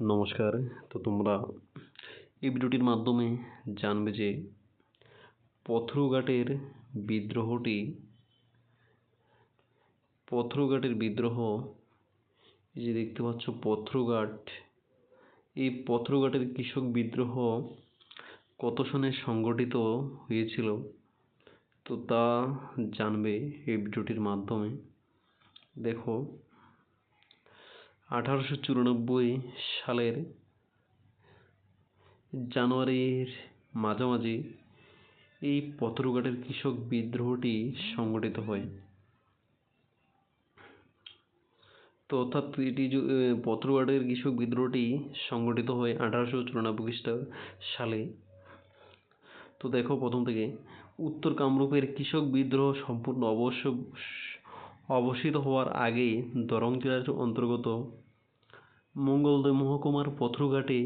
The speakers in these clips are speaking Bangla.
নমস্কার। তো তোমরা এই ভিডিওটির মাধ্যমে জানবে যে পথরুঘাটের বিদ্রোহটি, পথরুঘাটের বিদ্রোহ, এই যে দেখতে পাচ্ছ পথরুঘাট, এই পথরুঘাটের কৃষক বিদ্রোহ কত সনে সংগঠিত হয়েছিল, তো তা জানবে এই ভিডিওটির মাধ্যমে। দেখো আঠারোশো চুরানব্বই সালের জানুয়ারির মাঝামাঝি এই পথরঘাটের কৃষক বিদ্রোহটি সংগঠিত হয়। তো অর্থাৎ এটি পথরঘাটের কৃষক বিদ্রোহটি সংগঠিত হয় আঠারোশো চুরানব্বই সালে। তো দেখো প্রথম থেকে, উত্তর কামরূপের কৃষক বিদ্রোহ সম্পূর্ণ অবশ্য অবস্থিত হওয়ার আগেই দরং জেলার অন্তর্গত মঙ্গলদয় মহকুমার পথরঘাটে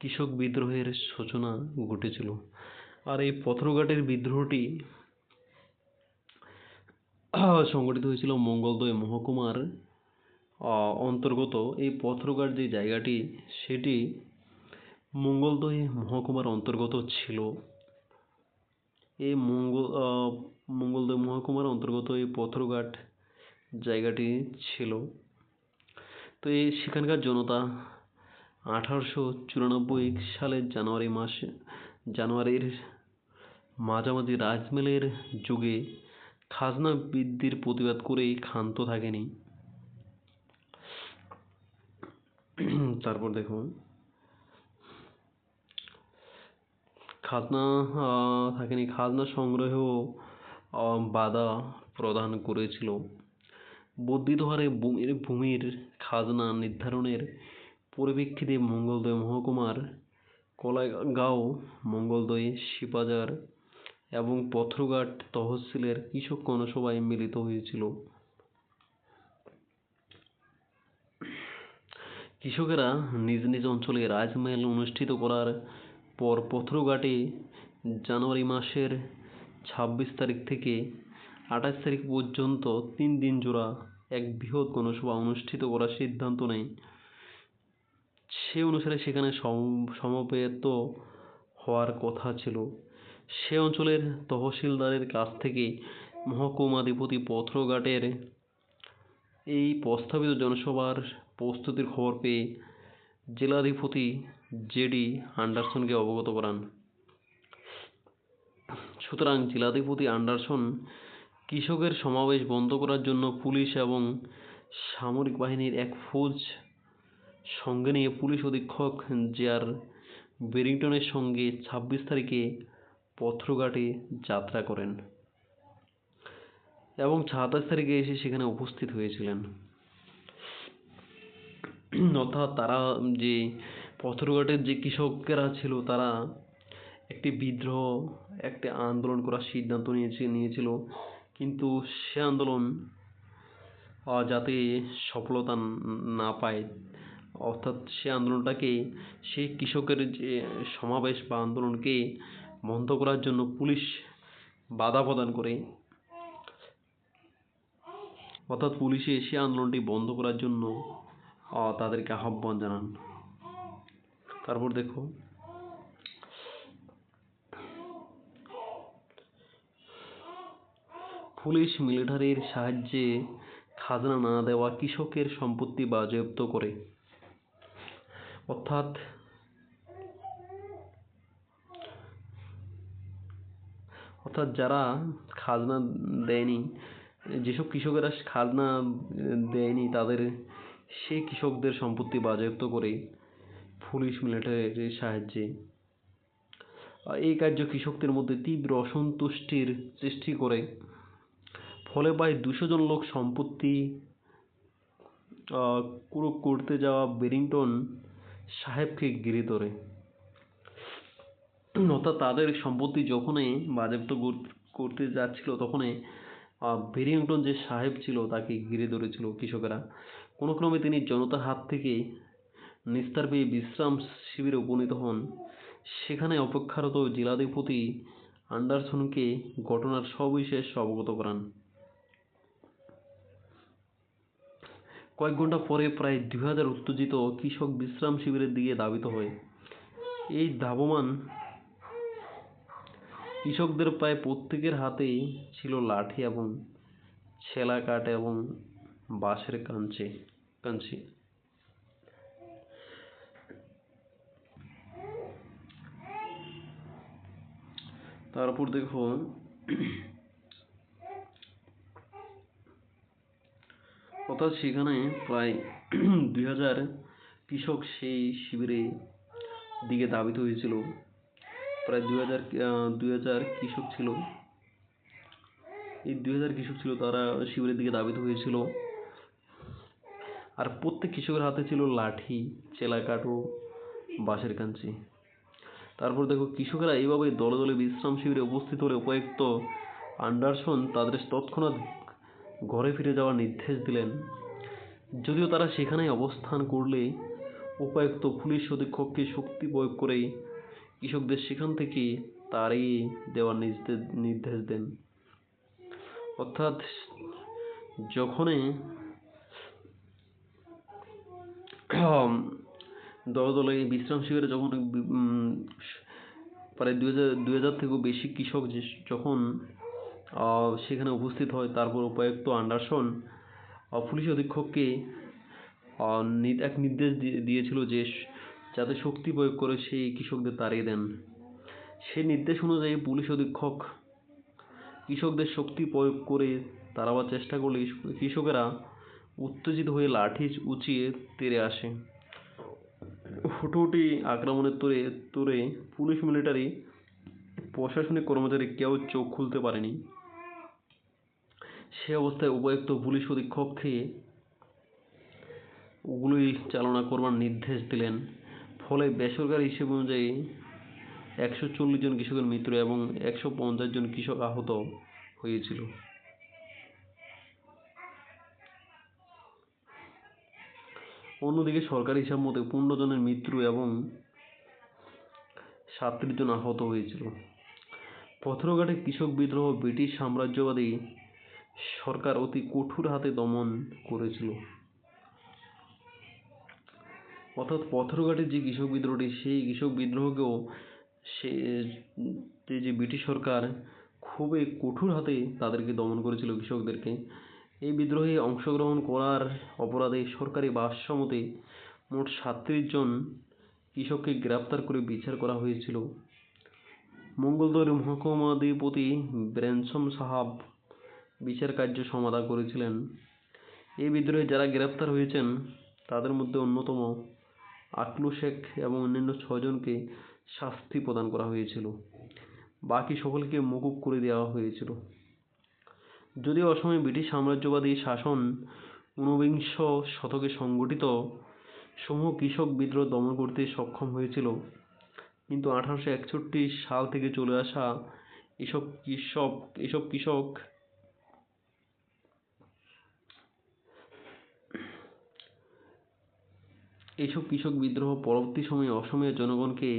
কৃষক বিদ্রোহের সূচনা ঘটেছিল। আর এই পথরঘাটের বিদ্রোহটি সংগঠিত হয়েছিল মঙ্গলদয় মহকুমার অন্তর্গত। এই পথরঘাট যে জায়গাটি, সেটি মঙ্গলদয় মহকুমার অন্তর্গত ছিল। এই মঙ্গল মহকুমার অন্তর্গত এই পথরঘাট জায়গাটি ছিল। তো এই সেখানকার জনতা আঠারোশো চুরানব্বই সালের জানুয়ারি মাসে, জানুয়ারির মাঝামাঝি রাজমেলের যুগে খাজনা বৃদ্ধির প্রতিবাদ করেই ক্ষান্ত থাকেনি। তারপর দেখুন। খাজনা থাকেনি। খাজনা সংগ্রহেও বাধা প্রদান করেছিল। বর্ধিত হারে ভূমির খাজনা নির্ধারণের পরিপ্রেক্ষিতে মঙ্গলদয় মহকুমার কলাগাঁও মঙ্গলদয় শিপাজার এবং পথরঘাট তহসিলের কৃষক গণসভায় মিলিত হয়েছিল। কৃষকেরা নিজ নিজ অঞ্চলে রাজমেল অনুষ্ঠিত করার পর পথরঘাটে জানুয়ারি মাসের ছাব্বিশ তারিখ থেকে আঠাশ তারিখ পর্যন্ত তিন দিন জোড়া এক বৃহৎ গণসভা অনুষ্ঠিত করার সিদ্ধান্ত নেয়। সে অনুসারে সেখানে সমবেত হওয়ার কথা ছিল। সে অঞ্চলের তহসিলদারের কাছ থেকে মহকুমাধিপতি পথরঘাটের এই প্রস্তাবিত জনসভার প্রস্তুতির খবর পেয়ে জেলাধিপতি জেডি অ্যান্ডারসনকে অবগত করান। সুতরাং জেলাধিপতি অ্যান্ডারসন কৃষকের সমাবেশ বন্ধ করার জন্য পুলিশ এবং সামরিক বাহিনীর এক ফৌজ সঙ্গে নিয়ে পুলিশ অধীক্ষক জেআর বেরিংটনের সঙ্গে ছাব্বিশ তারিখে পথরঘাটে যাত্রা করেন এবং সাতাশ তারিখে এসে সেখানে উপস্থিত হয়েছিলেন। অর্থাৎ তারা যে পথরঘাটের যে কৃষকেরা ছিল তারা একটি বিদ্রোহ, একটি আন্দোলন করার সিদ্ধান্ত নিয়েছে, নিয়েছিল। কিন্তু সে আন্দোলন যাতে সফলতা না পায়। অর্থাৎ সে আন্দোলনটাকে সেই কৃষকের যে সমাবেশ বা আন্দোলনকে বন্ধ করার জন্য পুলিশ বাধা প্রদান করে। অর্থাৎ পুলিশে সে আন্দোলনটি বন্ধ করার জন্য তাদেরকে আহ্বান জানান। তারপর দেখো পুলিশ মিলিটারির সাহায্যে খাজনা না দেওয়া কৃষকের সম্পত্তি বাজেয়াপ্ত করে। অর্থাৎ অর্থাৎ যারা খাজনা দেয়নি, যেসব কৃষকেরা খাজনা দেয়নি তাদের সেই কৃষকদের সম্পত্তি বাজেয়াপ্ত করে পুলিশ মিলিটারির সাহায্যে। এই কার্য কৃষকদের মধ্যে তীব্র অসন্তুষ্টির সৃষ্টি করে। ফলে প্রায় দুশো জন লোক সম্পত্তি কুড়ো করতে যাওয়া বেরিংটন সাহেবকে ঘিরে ধরে। অর্থাৎ তাদের সম্পত্তি যখনই বাজেয়াপ্ত করতে যাচ্ছিল তখনই বেরিংটন যে সাহেব ছিল তাকে ঘিরে ধরেছিল কৃষকেরা। কোনো ক্রমে তিনি জনতার হাত থেকে নিস্তার পেয়ে বিশ্রাম শিবিরে উপনীত হন। সেখানে অপেক্ষারত জেলাধিপতি অ্যান্ডারসনকে ঘটনার সবিশেষ অবগত করান। কয়েক ঘণ্টা পরে প্রায় দুই হাজার উত্তেজিত কৃষক বিশ্রাম শিবিরের দিকে ধাবিত হয়। এই ধাবমান কৃষকদের প্রায় প্রত্যেকের হাতেই ছিল লাঠি এবং ছেলা কাঠ এবং বাঁশের কাঞ্চে, কাঞ্চি। তারপর দেখো অর্থাৎ সেখানে প্রায় দুই হাজার কৃষক সেই শিবিরে দিকে ধাবিত হয়েছিল। প্রায় দুই হাজার দুই হাজার কৃষক ছিল। এই দুই হাজার কৃষক ছিল তারা শিবিরের দিকে ধাবিত হয়েছিল। আর প্রত্যেক কৃষকের হাতে ছিল লাঠি চেলাকাঠ ও বাঁশের কাঞ্চি। তারপর দেখো, কৃষকেরা এইভাবে দলে দলে বিশ্রাম শিবিরে উপস্থিত হলে উপায়ুক্ত আন্ডারসন তাদের তৎক্ষণাৎ ঘরে ফিরে যাওয়ার নির্দেশ দিলেন। যদিও তারা সেখানেই অবস্থান করলে উপায়ুক্ত পুলিশ অধীক্ষককে শক্তি প্রয়োগ করে কৃষকদের সেখান থেকে তাড়িয়ে দেওয়ার নির্দেশ দেন। অর্থাৎ যখনই দলে দলে বিশ্রাম শিবিরে যখন প্রায় দুই হাজার দুই হাজার থেকেও বেশি কৃষক যখন সেখানে উপস্থিত হয়। তারপর উপায়ুক্ত আন্ডারসন পুলিশ অধীক্ষককে এক নির্দেশ দিয়ে- দিয়েছিল যে, যাতে শক্তি প্রয়োগ করে সেই কৃষকদের তাড়িয়ে দেন। সেই নির্দেশ অনুযায়ী পুলিশ অধীক্ষক কৃষকদের শক্তি প্রয়োগ করে তাড়াবার চেষ্টা করলে কৃষকেরা উত্তেজিত হয়ে লাঠি উঁচিয়ে তেড়ে আসে। হুটোহুটি আক্রমণের তোরে তোরে পুলিশ মিলিটারি প্রশাসনিক কর্মচারী কেউ চোখ খুলতে পারেনি। সে অবস্থায় উপায়ুক্ত পুলিশ অধীক্ষককে গুলি চালনা করবার নির্দেশ দিলেন। ফলে বেসরকারি হিসেব অনুযায়ী একশো চল্লিশ জন কৃষকের মৃত্যু এবং একশো পঞ্চাশ জন কৃষক আহত হয়েছিল। অন্যদিকে সরকারি হিসাব মতে পনেরো জনের মৃত্যু এবং সাতত্রিশ জন আহত হয়েছিল। পথরঘাটে কৃষক বিদ্রোহ ব্রিটিশ সাম্রাজ্যবাদী সরকার অতি কঠোর হাতে দমন করেছিল। অর্থাৎ পথরঘাটের যে কৃষক বিদ্রোহটি, সেই কৃষক বিদ্রোহকেও সে যে ব্রিটিশ সরকার খুবই কঠোর হাতে তাদেরকে দমন করেছিল কৃষকদেরকে, এই বিদ্রোহে অংশগ্রহণ করার অপরাধে সরকারি ভাষ্যমতে মোট সাতত্রিশ জন কৃষককে গ্রেপ্তার করে বিচার করা হয়েছিল। মঙ্গলদৈর মহকুমাধিপতি ব্র্যানসম সাহাব বিচার কার্য সমাধা করেছিলেন। এই বিদ্রোহে যারা গ্রেপ্তার হয়েছেন, তাদের মধ্যে অন্যতম আকলু শেখ এবং অন্যান্য ছজনকে শাস্তি প্রদান করা হয়েছিল। বাকি সকলকে মকুব করে দেওয়া হয়েছিল। যদিও অসময়ে ব্রিটিশ সাম্রাজ্যবাদী শাসন ঊনবিংশ শতকে সংগঠিত সমূহ কৃষক বিদ্রোহ দমন করতে সক্ষম হয়েছিল। কিন্তু আঠারোশো একষট্টি সাল থেকে চলে আসা এসব কৃষক এসব কৃষক এইসব কৃষক বিদ্রোহ পরবর্তী সময়ে অসমের জনগণকে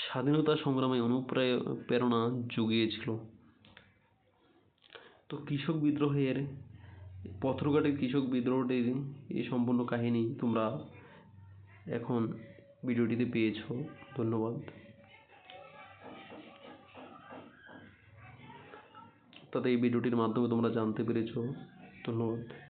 স্বাধীনতা সংগ্রামে অনুপ্রেরণা জুগিয়েছিল তো কৃষক বিদ্রোহের, পথরঘাটের কৃষক বিদ্রোহটির এই সম্পূর্ণ কাহিনী তোমরা এখন ভিডিওটিতে পেয়েছ। ধন্যবাদ। তাতে এই ভিডিওটির মাধ্যমে তোমরা জানতে পেরেছ। ধন্যবাদ।